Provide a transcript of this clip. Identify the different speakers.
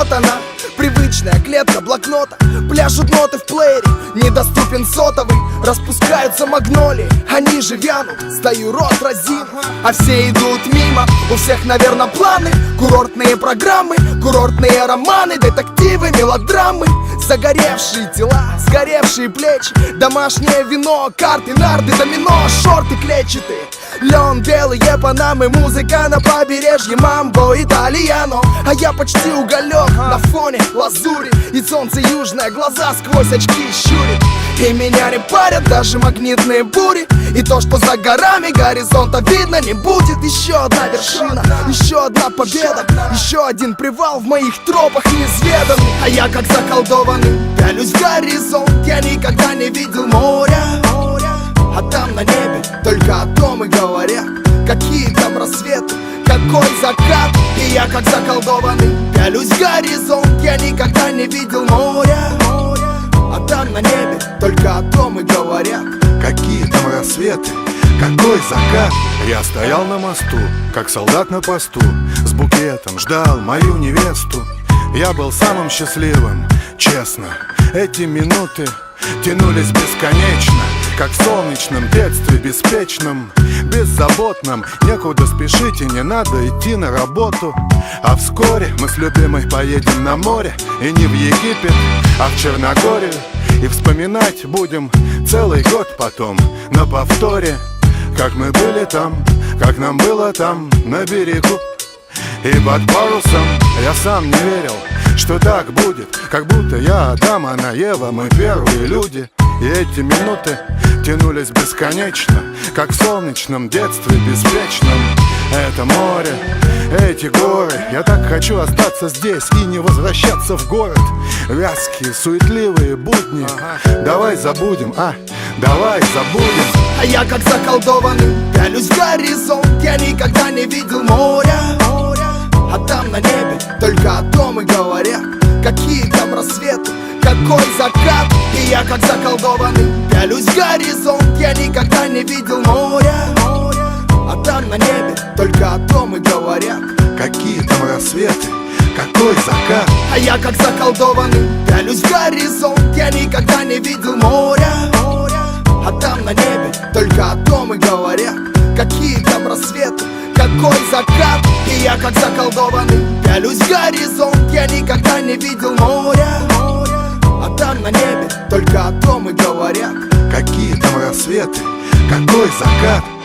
Speaker 1: Вот она, привычная клетка блокнота. Пляшут ноты в плеере, недоступен сотовый. Распускаются магнолии, они же вянут. Стою рот разин, а все идут мимо У всех, наверное, планы. Курортные программы, курортные романы Детективы, мелодрамы. Загоревшие тела, сгоревшие плечи. Домашнее вино, карты, нарды, домино Шорты клетчатые. Лен, белые панамы, музыка на побережье. Мамбо, итальяно. А я почти уголек на фоне лазури. И солнце южное, глаза сквозь очки щурит И меня не даже магнитные бури. И то, что за горами горизонта видно не будет Еще одна вершина, еще одна победа Еще один привал в моих тропах неизведанный А я как заколдованный пялюсь в горизонт Я никогда не видел моря. А там на небе только о том и говорят Какие там рассветы, какой закат. И я как заколдованный пялюсь в горизонт Я никогда не видел моря А там на небе только о том и говорят.
Speaker 2: Какие там рассветы, какой закат. Я стоял на мосту, как солдат на посту С букетом ждал мою невесту. Я был самым счастливым, честно. Эти минуты тянулись бесконечно как в солнечном детстве, беспечном, беззаботном. Некуда спешить и не надо идти на работу. А вскоре мы с любимой поедем на море И не в Египет, а в Черногорию И вспоминать будем целый год потом На повторе, как мы были там, как нам было там на берегу. И под парусом я сам не верил, что так будет. Как будто я Адам, она Ева, мы первые люди. И эти минуты тянулись бесконечно Как в солнечном детстве беспечном. Это море, эти горы. Я так хочу остаться здесь и не возвращаться в город Вязкие, суетливые будни. Давай забудем, а, давай забудем.
Speaker 1: А я как заколдованный пялюсь в горизонт Я никогда не видел моря. А там на небе только о том и говорят Какие там рассветы, какой закат. И я как заколдованный пялюсь в горизонт Я никогда не видел моря. А там на небе только о том и говорят
Speaker 2: Какие там рассветы, какой закат?
Speaker 1: А я как заколдованный пялюсь в горизонт. Я никогда не видел моря. А там на небе только о том и говорят. Какие там рассветы, какой закат? И я как заколдованный пялюсь в горизонт. Я никогда не видел моря. А там на небе только о том и говорят.
Speaker 2: Какие там рассветы, какой закат